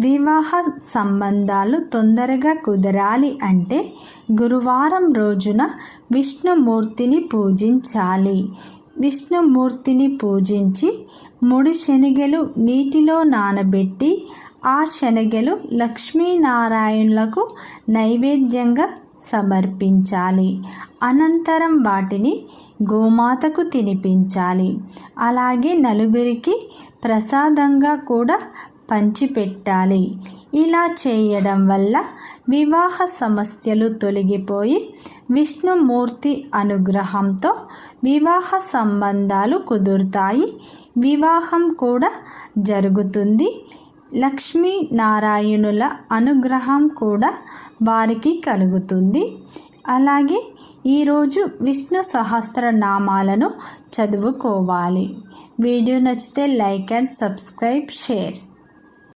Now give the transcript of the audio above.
వివాహ సంబంధాలు తొందరగా కుదరాలి అంటే గురువారం రోజున విష్ణుమూర్తిని పూజించాలి. విష్ణుమూర్తిని పూజించి ముడి శనగలు నీటిలో నానబెట్టి ఆ శనగలు లక్ష్మీనారాయణులకు నైవేద్యంగా సమర్పించాలి. అనంతరం వాటిని గోమాతకు తినిపించాలి. అలాగే నలుగురికి ప్రసాదంగా కూడా పంచిపెట్టాలి. ఇలా చేయడం వల్ల వివాహ సమస్యలు తొలగిపోయి విష్ణుమూర్తి అనుగ్రహంతో వివాహ సంబంధాలు కుదురుతాయి. వివాహం కూడా జరుగుతుంది. లక్ష్మీనారాయణుల అనుగ్రహం కూడా వారికి కలుగుతుంది. అలాగే ఈరోజు విష్ణు సహస్రనామాలను చదువుకోవాలి. వీడియో నచ్చితే లైక్ అండ్ సబ్స్క్రైబ్ షేర్.